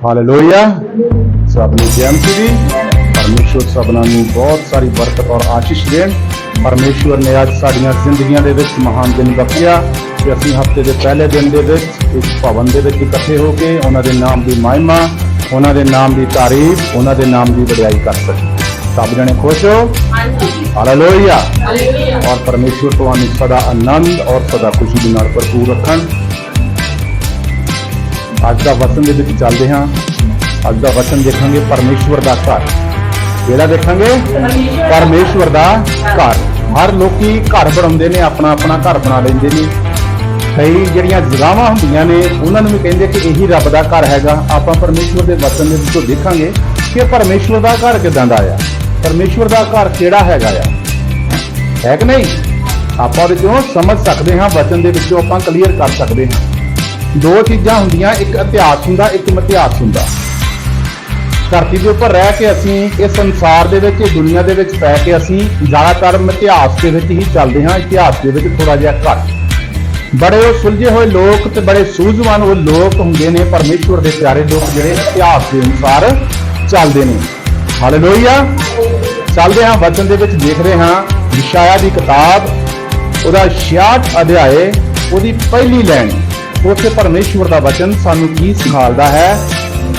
Hallelujah ਸਭ ਨੂੰ ਜੈ ਮਸੀਹ ਦੀ ਪਰਮੇਸ਼ਵਰ ਸਭਨਾਂ ਨੂੰ ਬਹੁਤ ਸਾਰੀ ਬਰਕਤ ਔਰ ਆਸ਼ੀਸ਼ ਦੇਣ ਪਰਮੇਸ਼ਵਰ ਨੇ ਅੱਜ ਸਾਡੀਆਂ ਜ਼ਿੰਦਗੀਆਂ ਦੇ ਵਿੱਚ ਮਹਾਨ ਦਿਨ ਬਖਸ਼ਿਆ ਕਿ ਅਸੀਂ ਹਫ਼ਤੇ ਦੇ ਪਹਿਲੇ ਦਿਨ ਦੇ ਵਿੱਚ ਇਸ ਭਵਨ ਦੇ ਵਿੱਚ ਇਕੱਠੇ ਹੋ ਕੇ ਉਹਨਾਂ ਦੇ ਨਾਮ ਦੀ ਮਹਿਮਾ ਉਹਨਾਂ ਦੇ ਨਾਮ ਦੀ ਤਾਰੀਫ ਉਹਨਾਂ ਦੇ ਨਾਮ ਦੀ ਵਡਿਆਈ ਕਰ ਸਕੀਏ ਸਭ ਜਣੇ ਖੁਸ਼ ਹੋ ਹਾਲੇਲੂਇਆ ਔਰ ਪਰਮੇਸ਼ਵਰ ਤੁਹਾਨੂੰ ਸਦਾ ਆਨੰਦ ਔਰ ਸਦਾ ਖੁਸ਼ੀ ਦੇ ਨਾਲ ਭਰਪੂਰ ਰੱਖਣ ਅੱਜ ਦਾ ਵਚਨ ਦੇ ਵਿੱਚ ਚੱਲਦੇ ਹਾਂ। ਅੱਜ ਦਾ ਵਚਨ ਦੇਖਾਂਗੇ ਪਰਮੇਸ਼ਵਰ ਦਾ ਘਰ। ਕਿਹੜਾ ਦੇਖਾਂਗੇ? ਪਰਮੇਸ਼ਵਰ ਦਾ ਘਰ। ਹਰ ਲੋਕੀ ਘਰ ਬਣਾਉਂਦੇ ਨੇ, ਆਪਣਾ ਆਪਣਾ ਘਰ ਬਣਾ ਲੈਂਦੇ ਨੇ। ਕਈ ਜਿਹੜੀਆਂ ਜਗਾਵਾਂ ਹੁੰਦੀਆਂ ਨੇ, ਉਹਨਾਂ ਨੂੰ ਵੀ ਕਹਿੰਦੇ ਕਿ ਇਹੀ ਰੱਬ ਦਾ ਘਰ ਹੈਗਾ। ਆਪਾਂ ਪਰਮੇਸ਼ਵਰ ਦੇ ਵਚਨ ਦੇ ਵਿੱਚੋਂ ਦੇਖਾਂਗੇ ਕਿ ਪਰਮੇਸ਼ਵਰ ਦਾ ਘਰ ਕਿਦਾਂ ਦਾ ਆ। ਪਰਮੇਸ਼ਵਰ ਦਾ ਘਰ ਕਿਹੜਾ ਹੈਗਾ ਆ? ਹੈ ਕਿ ਨਹੀਂ? ਆਪਾਂ ਉਹਦੇ ਚੋਂ ਸਮਝ ਸਕਦੇ ਹਾਂ, ਵਚਨ ਦੇ ਵਿੱਚੋਂ ਆਪਾਂ ਕਲੀਅਰ ਕਰ ਸਕਦੇ ਹਾਂ। ਦੋ ਚੀਜ਼ਾਂ ਹੁੰਦੀਆਂ, ਇੱਕ ਇਤਿਹਾਸ ਹੁੰਦਾ, ਇੱਕ ਮਿਥਿਹਾਸ ਹੁੰਦਾ। ਧਰਤੀ ਦੇ ਉੱਪਰ ਰਹਿ ਕੇ ਅਸੀਂ ਇਸ ਸੰਸਾਰ ਦੇ ਵਿੱਚ ਇਹ ਦੁਨੀਆ ਦੇ ਵਿੱਚ ਪੈ ਕੇ ਅਸੀਂ ਜ਼ਿਆਦਾਤਰ ਮਿਥਿਹਾਸ ਦੇ ਵਿੱਚ ਹੀ ਚੱਲਦੇ ਹਾਂ, ਇਤਿਹਾਸ ਦੇ ਵਿੱਚ ਥੋੜਾ ਜਿਹਾ ਘੱਟ। ਬੜੇ ਉਹ ਸੁਲਝੇ ਹੋਏ ਲੋਕ ਤੇ ਬੜੇ ਸੂਝਵਾਨ ਉਹ ਲੋਕ ਹੁੰਦੇ ਨੇ, ਪਰਮੇਸ਼ਵਰ ਦੇ ਪਿਆਰੇ ਲੋਕ ਜਿਹੜੇ ਇਤਿਹਾਸ ਦੇ ਅਨੁਸਾਰ ਚੱਲਦੇ ਨੇ। ਹਾਲੇਲੂਇਆ ਚੱਲਦੇ ਹਾਂ, ਵਚਨ ਦੇ ਵਿੱਚ ਦੇਖ ਰਹੇ ਹਾਂ ਵਿਸ਼ਾਇਆ ਦੀ ਕਿਤਾਬ, ਉਹਦਾ 66 ਅਧਿਆਏ, ਉਹਦੀ ਪਹਿਲੀ ਲਾਈਨ। ਉੱਥੇ ਪਰਮੇਸ਼ਵਰ ਦਾ ਵਚਨ ਸਾਨੂੰ ਕੀ ਸਿਖਾਲਦਾ ਹੈ?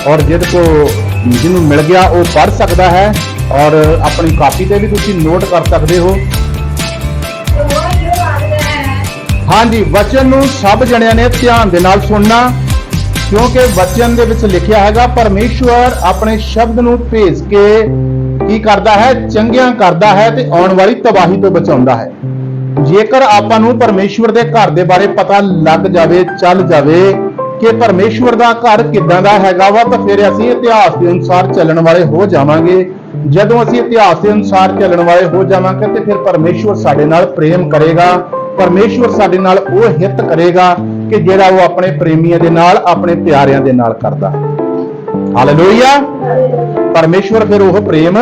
ਔਰ ਜਿਹਦੇ ਕੋ ਜਿਹਨੂੰ ਮਿਲ ਗਿਆ, ਉਹ ਪੜ ਸਕਦਾ ਹੈ। ਔਰ ਆਪਣੀ ਕਾਪੀ ਤੇ ਵੀ ਤੁਸੀਂ ਨੋਟ ਕਰ ਸਕਦੇ ਹੋ। ਹਾਂਜੀ, ਵਚਨ ਨੂੰ ਸਭ ਜਣਿਆਂ ਨੇ ਧਿਆਨ ਦੇ ਨਾਲ ਸੁਣਨਾ, ਕਿਉਂਕਿ ਵਚਨ ਦੇ ਵਿੱਚ ਲਿਖਿਆ ਹੈਗਾ, ਪਰਮੇਸ਼ਵਰ ਆਪਣੇ ਸ਼ਬਦ ਨੂੰ ਭੇਜ ਕੇ ਕੀ ਕਰਦਾ ਹੈ? ਚੰਗਿਆਂ ਕਰਦਾ ਹੈ ਤੇ ਆਉਣ ਵਾਲੀ ਤਬਾਹੀ ਤੋਂ ਬਚਾਉਂਦਾ ਹੈ। ਜੇਕਰ ਆਪਾਂ ਨੂੰ ਪਰਮੇਸ਼ਵਰ ਦੇ ਘਰ ਦੇ ਬਾਰੇ ਪਤਾ ਲੱਗ ਜਾਵੇ ਚੱਲ ਜਾਵੇ ਕਿ ਪਰਮੇਸ਼ਵਰ ਦਾ ਘਰ ਕਿੱਦਾਂ ਦਾ ਹੈਗਾ ਵਾ ਤਾਂ ਫਿਰ ਅਸੀਂ ਇਤਿਹਾਸ ਦੇ ਅਨੁਸਾਰ ਚੱਲਣ ਵਾਲੇ ਹੋ ਜਾਵਾਂਗੇ। ਜਦੋਂ ਅਸੀਂ ਇਤਿਹਾਸ ਦੇ ਅਨੁਸਾਰ ਚੱਲਣ ਵਾਲੇ ਹੋ ਜਾਵਾਂਗੇ ਤੇ ਫਿਰ ਪਰਮੇਸ਼ਵਰ ਸਾਡੇ ਨਾਲ ਪ੍ਰੇਮ ਕਰੇਗਾ। ਪਰਮੇਸ਼ਵਰ ਸਾਡੇ ਨਾਲ ਉਹ ਹਿੱਤ ਕਰੇਗਾ ਕਿ ਜਿਹੜਾ ਉਹ ਆਪਣੇ ਪ੍ਰੇਮੀਆਂ ਦੇ ਨਾਲ ਆਪਣੇ ਪਿਆਰਿਆਂ ਦੇ ਨਾਲ ਕਰਦਾ। ਹਾਲੇਲੂਇਆ ਪਰਮੇਸ਼ਵਰ ਫਿਰ ਉਹ ਪ੍ਰੇਮ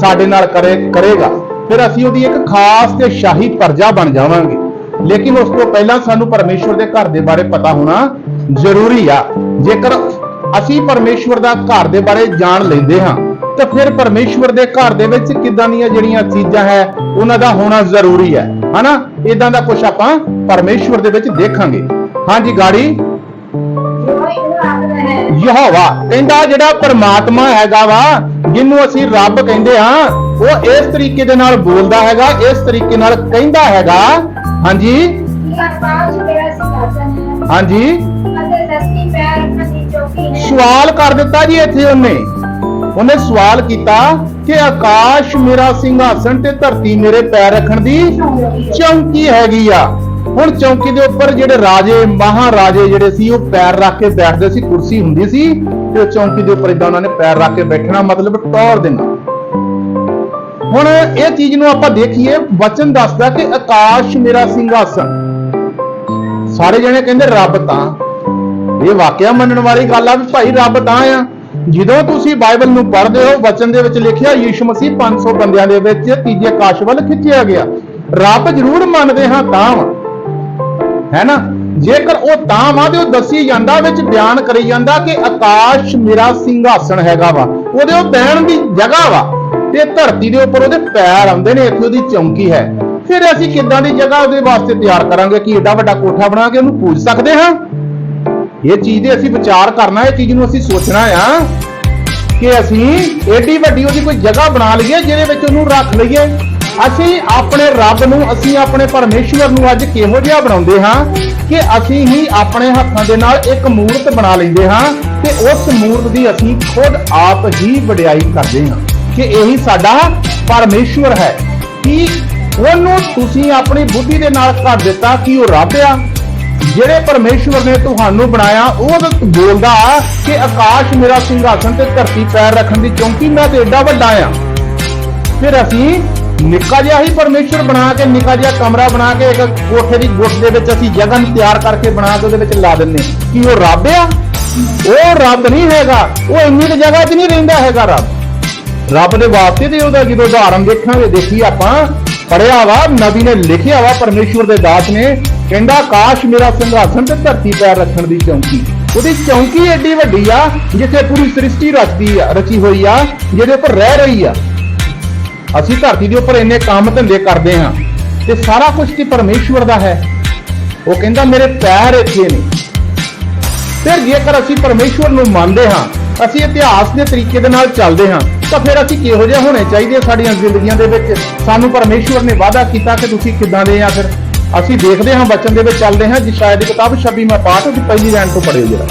ਸਾਡੇ ਨਾਲ ਕਰੇ ਕਰੇਗਾ। ਫਿਰ ਅਸੀਂ ਉਹਦੀ ਇੱਕ ਖਾਸ ਤੇ ਸ਼ਾਹੀ ਪਰਜਾ ਬਣ ਜਾਵਾਂਗੇ। ਲੇਕਿਨ ਉਸ ਤੋਂ ਪਹਿਲਾਂ ਸਾਨੂੰ ਪਰਮੇਸ਼ਵਰ ਦੇ ਘਰ ਦੇ ਬਾਰੇ ਪਤਾ ਹੋਣਾ ਜ਼ਰੂਰੀ ਆ। ਜੇਕਰ ਅਸੀਂ ਪਰਮੇਸ਼ਵਰ ਦਾ ਘਰ ਦੇ ਬਾਰੇ ਜਾਣ ਲੈਂਦੇ ਹਾਂ, ਤਾਂ ਫਿਰ ਪਰਮੇਸ਼ਵਰ ਦੇ ਘਰ ਦੇ ਵਿੱਚ ਕਿੱਦਾਂ ਦੀਆਂ ਜਿਹੜੀਆਂ ਚੀਜ਼ਾਂ ਹੈ, ਉਹਨਾਂ ਦਾ ਹੋਣਾ ਜ਼ਰੂਰੀ ਹੈ। ਹਨਾ? ਇਦਾਂ ਦਾ ਕੁਝ ਆਪਾਂ ਪਰਮੇਸ਼ਵਰ ਦੇ ਵਿੱਚ ਦੇਖਾਂਗੇ। ਹਾਂਜੀ ਗਾੜੀ। ਯਹੋਵਾ, ਕਹਿੰਦਾ ਜਿਹੜਾ ਪਰਮਾਤਮਾ ਹੈਗਾ ਵਾ, ਜਿਹਨੂੰ ਅਸੀਂ ਰੱਬ ਕਹਿੰਦੇ ਹਾਂ, ਉਹ ਇਸ ਤਰੀਕੇ ਦੇ ਨਾਲ ਬੋਲਦਾ ਹੈਗਾ, ਇਸ ਤਰੀਕੇ ਨਾਲ ਕਹਿੰਦਾ ਹੈਗਾ। ਹਾਂਜੀ? ਹਾਂਜੀ? ਸਵਾਲ ਕਰ ਦਿੱਤਾ ਜੀ ਇੱਥੇ ਉਹਨੇ। ਉਹਨੇ ਸਵਾਲ ਕੀਤਾ ਕਿ ਆਕਾਸ਼ ਮੇਰਾ ਸਿੰਘਾਸਣ ਤੇ ਧਰਤੀ ਮੇਰੇ ਪੈਰ ਰੱਖਣ ਦੀ ਚੌਂਕੀ ਹੈਗੀ ਆ। ਹੁਣ ਚੌਂਕੀ ਦੇ ਉੱਪਰ ਜਿਹੜੇ ਰਾਜੇ, ਮਹਾਰਾਜੇ ਜਿਹੜੇ ਸੀ, ਉਹ ਪੈਰ ਰੱਖ ਕੇ ਬੈਠਦੇ ਸੀ, ਕੁਰਸੀ ਹੁੰਦੀ ਸੀ, ਤੇ ਉਹ ਚੌਂਕੀ ਦੇ ਉੱਪਰ ਇਦਾਂ ਉਹਨਾਂ ਨੇ ਪੈਰ ਰੱਖ ਕੇ ਬੈਠਣਾ ਮਤਲਬ ਟੌਰ ਦੇਣਾ। ਹੁਣ ਇਹ ਚੀਜ਼ ਨੂੰ ਆਪਾਂ ਦੇਖੀਏ, ਵਚਨ ਦੱਸਦਾ ਕਿ ਆਕਾਸ਼ ਮੇਰਾ ਸਿੰਘਾਸਣ ਸਾਰੇ ਜਣੇ ਕਹਿੰਦੇ ਰੱਬ ਤਾਂ। ਇਹ ਵਾਕਿਆ ਮੰਨਣ ਵਾਲੀ ਗੱਲ ਆ ਵੀ ਭਾਈ ਰੱਬ ਤਾਂ ਆ। ਜਦੋਂ ਤੁਸੀਂ ਬਾਈਬਲ ਨੂੰ ਪੜ੍ਹਦੇ ਹੋ, ਵਚਨ ਦੇ ਵਿੱਚ ਲਿਖਿਆ, ਯੀਸ਼ੂ ਮਸੀਹ 500 ਬੰਦਿਆਂ ਦੇ ਵਿੱਚ ਤੀਜੇ ਆਕਾਸ਼ ਵੱਲ ਖਿੱਚਿਆ ਗਿਆ। ਰੱਬ ਜ਼ਰੂਰ ਮੰਨਦੇ ਹਾਂ ਤਾਂ ਹੈ ਨਾ? ਜੇਕਰ ਉਹ ਤਾਂ ਵਾ ਤੇ ਉਹ ਦੱਸੀ ਜਾਂਦਾ, ਵਿੱਚ ਬਿਆਨ ਕਰੀ ਜਾਂਦਾ ਕਿ ਆਕਾਸ਼ ਮੇਰਾ ਸਿੰਘਾਸਣ ਹੈਗਾ ਵਾ, ਉਹਦੇ ਉਹ ਬਹਿਣ ਦੀ ਜਗ੍ਹਾ ਵਾ, ਤੇ ਧਰਤੀ ਦੇ ਉੱਪਰ ਉਹਦੇ ਪੈਰ ਆਉਂਦੇ ਨੇ, ਇੱਥੇ ਉਹਦੀ ਚੌਂਕੀ ਹੈ। ਫਿਰ ਅਸੀਂ ਕਿੱਦਾਂ ਦੀ ਜਗ੍ਹਾ ਉਹਦੇ ਵਾਸਤੇ ਤਿਆਰ ਕਰਾਂਗੇ ਕਿ ਏਡਾ ਵੱਡਾ ਕੋਠਾ ਬਣਾ ਕੇ ਉਹਨੂੰ ਪੂਜ ਸਕਦੇ ਹਾਂ? ਇਹ ਚੀਜ਼ ਦੇ ਅਸੀਂ ਵਿਚਾਰ ਕਰਨਾ, ਇਹ ਚੀਜ਼ ਨੂੰ ਅਸੀਂ ਸੋਚਣਾ ਆ ਕਿ ਅਸੀਂ ਏਡੀ ਵੱਡੀ ਉਹਦੀ ਕੋਈ ਜਗ੍ਹਾ ਬਣਾ ਲਈਏ, ਜਿਹਦੇ ਵਿੱਚ ਉਹਨੂੰ ਰੱਖ ਲਈਏ। ਅਸੀਂ ਆਪਣੇ ਰੱਬ ਨੂੰ, ਅਸੀਂ ਆਪਣੇ ਪਰਮੇਸ਼ਵਰ ਨੂੰ ਅੱਜ ਕਿਹੋ ਜਿਹਾ ਬਣਾਉਂਦੇ ਹਾਂ? ਕਿ ਅਸੀਂ ਹੀ ਆਪਣੇ ਹੱਥਾਂ ਦੇ ਨਾਲ ਇੱਕ ਮੂਰਤ ਬਣਾ ਲੈਂਦੇ ਹਾਂ ਤੇ ਉਸ ਮੂਰਤ ਦੀ ਅਸੀਂ ਖੁਦ ਆਪ ਹੀ ਵਡਿਆਈ ਕਰਦੇ ਹਾਂ। ਕਿ ਇਹੀ ਸਾਡਾ ਪਰਮੇਸ਼ਵਰ ਹੈ। ਕਿ ਉਹਨੂੰ ਤੁਸੀਂ ਆਪਣੀ ਬੁੱਧੀ ਦੇ ਨਾਲ ਕਰ ਦਿੱਤਾ ਕਿ ਉਹ ਰੱਬ ਆ? ਜਿਹੜੇ ਪਰਮੇਸ਼ਵਰ ਨੇ ਤੁਹਾਨੂੰ ਬਣਾਇਆ, ਉਹ ਤਾਂ ਬੋਲਦਾ ਕਿ ਆਕਾਸ਼ ਮੇਰਾ ਸਿੰਘਾਸਣ ਤੇ ਧਰਤੀ ਪੈਰ ਰੱਖਣ ਦੀ ਚੌਂਕੀ ਮੈਂ ਤੇ ਏਡਾ ਵੱਡਾ ਆ। ਫਿਰ ਅਸੀਂ ਨਿੱਕਾ ਜਿਹਾ ਹੀ ਪਰਮੇਸ਼ਵਰ ਬਣਾ ਕੇ, ਨਿੱਕਾ ਜਿਹਾ ਕਮਰਾ ਬਣਾ ਕੇ, ਇੱਕ ਕੋਠੇ ਦੀ ਗੁੱਟ ਦੇ ਵਿੱਚ ਅਸੀਂ ਜਗ੍ਹਾ ਤਿਆਰ ਕਰਕੇ ਬਣਾ ਕੇ ਉਹਦੇ ਵਿੱਚ ਲਾ ਦਿੰਨੇ ਕੀ ਉਹ ਰੱਬ ਆ? ਉਹ ਰੱਬ ਨਹੀਂ ਹੈਗਾ। ਉਹ ਇੰਨੀ ਕੁ ਜਗ੍ਹਾ 'ਚ ਨਹੀਂ ਰਹਿੰਦਾ ਹੈਗਾ ਰੱਬ। ਰੱਬ ਦੇ ਵਾਸਤੇ ਤੇ ਉਹਦਾ ਜਦੋਂ ਉਦਾਹਰਨ ਦੇਖਾਂਗੇ ਦੇਖੀ ਆਪਾਂ ਪੜਿਆ ਵਾ, ਨਬੀ ਨੇ ਲਿਖਿਆ ਵਾ ਪਰਮੇਸ਼ਵਰ ਦੇ ਦਾਸ ਨੇ, ਕਹਿੰਦਾ, ਕਾਸ਼ ਮੇਰਾ ਸਿੰਘਾਸਣ ਤੇ ਧਰਤੀ ਪੈਰ ਰੱਖਣ ਦੀ ਚੌਂਕੀ। ਉਹਦੀ ਚੌਂਕੀ ਏਡੀ ਵੱਡੀ ਆ, ਜਿੱਥੇ ਪੂਰੀ ਸ੍ਰਿਸ਼ਟੀ ਰਚਦੀ ਆ, ਰਚੀ ਹੋਈ ਆ, ਜਿਹਦੇ ਉੱਪਰ ਰਹਿ ਰਹੀ ਆ। ਅਸੀਂ ਧਰਤੀ ਦੇ ਉੱਪਰ ਇੰਨੇ ਕੰਮ ਧੰਦੇ ਕਰਦੇ ਹਾਂ ਤੇ ਸਾਰਾ ਕੁਝ ਤੇ ਪਰਮੇਸ਼ਵਰ ਦਾ ਹੈ? ਉਹ ਕਹਿੰਦਾ, ਮੇਰੇ ਪੈਰ ਇੱਥੇ ਨੇ। ਫਿਰ ਜੇਕਰ ਅਸੀਂ ਪਰਮੇਸ਼ਵਰ ਨੂੰ ਮੰਨਦੇ ਹਾਂ, ਅਸੀਂ ਇਤਿਹਾਸ ਦੇ ਤਰੀਕੇ ਦੇ ਨਾਲ ਚੱਲਦੇ ਹਾਂ, ਤਾਂ ਫਿਰ ਅਸੀਂ ਕਿਹੋ ਜਿਹੇ ਹੋਣੇ ਚਾਹੀਦੇ ਸਾਡੀਆਂ ਜ਼ਿੰਦਗੀਆਂ ਦੇ ਵਿੱਚ? ਸਾਨੂੰ ਪਰਮੇਸ਼ਵਰ ਨੇ ਵਾਅਦਾ ਕੀਤਾ ਕਿ ਤੁਸੀਂ ਕਿੱਦਾਂ ਦੇ ਆ ਫਿਰ? ਅਸੀਂ ਦੇਖਦੇ ਹਾਂ, ਬਚਨ ਦੇ ਵਿੱਚ ਚੱਲਦੇ ਹਾਂ ਜੀ ਸ਼ਾਇਦ ਕਿਤਾਬ 26ਵਾਂ ਪਾਠ ਉਹਦੀ ਪਹਿਲੀ ਲਾਈਨ ਤੋਂ ਪੜਿਓ ਜਰਾ।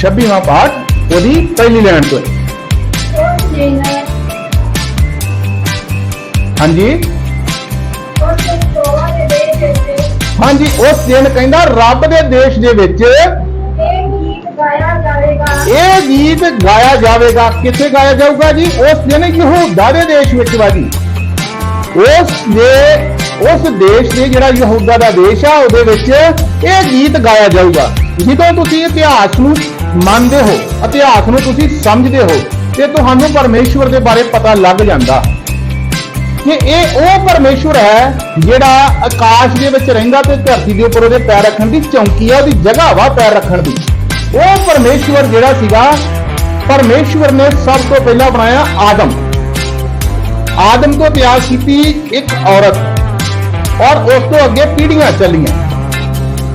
26ਵਾਂ ਪਾਠ ਉਹਦੀ ਪਹਿਲੀ ਲਾਈਨ ਤੋਂ ਉਸ ਦਿਨ ਹਾਂਜੀ? ਉਸ ਤੋਆ ਦੇ ਦੇਸ਼ ਵਿੱਚ ਹਾਂਜੀ, ਉਸ ਦਿਨ ਕਹਿੰਦਾ, ਰੱਬ ਦੇ ਦੇਸ਼ ਦੇ ਵਿੱਚ ਇਹ ਗੀਤ ਗਾਇਆ ਜਾਵੇਗਾ ਇਹ ਗੀਤ ਗਾਇਆ ਜਾਵੇਗਾ। ਕਿੱਥੇ ਗਾਇਆ ਜਾਊਗਾ ਜੀ? ਉਸ ਦਿਨ ਯਹੂਦਾ ਦੇ ਦੇਸ਼ ਵਿੱਚ ਵਾ ਜੀ। ਉਸ ਦੇ, ਉਸ ਦੇਸ਼ ਦੇ ਜਿਹੜਾ ਯਹੂਦਾ ਦਾ ਦੇਸ਼ ਆ, ਉਹਦੇ ਵਿੱਚ ਇਹ ਗੀਤ ਗਾਇਆ ਜਾਊਗਾ। ਜਦੋਂ ਤੁਸੀਂ ਇਤਿਹਾਸ ਨੂੰ ਮੰਨਦੇ ਹੋ, ਇਤਿਹਾਸ ਨੂੰ ਤੁਸੀਂ ਸਮਝਦੇ ਹੋ ਤੇ ਤੁਹਾਨੂੰ ਪਰਮੇਸ਼ਵਰ ਦੇ ਬਾਰੇ ਪਤਾ ਲੱਗ ਜਾਂਦਾ। ਕਿ ਇਹ ਉਹ ਪਰਮੇਸ਼ਵਰ ਹੈ ਜਿਹੜਾ ਆਕਾਸ਼ ਦੇ ਵਿੱਚ ਰਹਿੰਦਾ ਤੇ ਧਰਤੀ ਦੇ ਉੱਪਰ ਉਹਦੇ ਪੈਰ ਰੱਖਣ ਦੀ ਚੌਂਕੀ ਆ ਉਹਦੀ ਜਗ੍ਹਾ ਵਾ ਪੈਰ ਰੱਖਣ ਦੀ। ਉਹ ਪਰਮੇਸ਼ਵਰ ਜਿਹੜਾ ਸੀਗਾ, ਪਰਮੇਸ਼ਵਰ ਨੇ ਸਭ ਤੋਂ ਪਹਿਲਾਂ ਬਣਾਇਆ ਆਦਮ। ਆਦਮ ਤੋਂ ਤਿਆਰ ਕੀਤੀ ਇੱਕ ਔਰਤ। ਔਰ ਉਸ ਤੋਂ ਅੱਗੇ ਪੀੜ੍ਹੀਆਂ ਚੱਲੀਆਂ।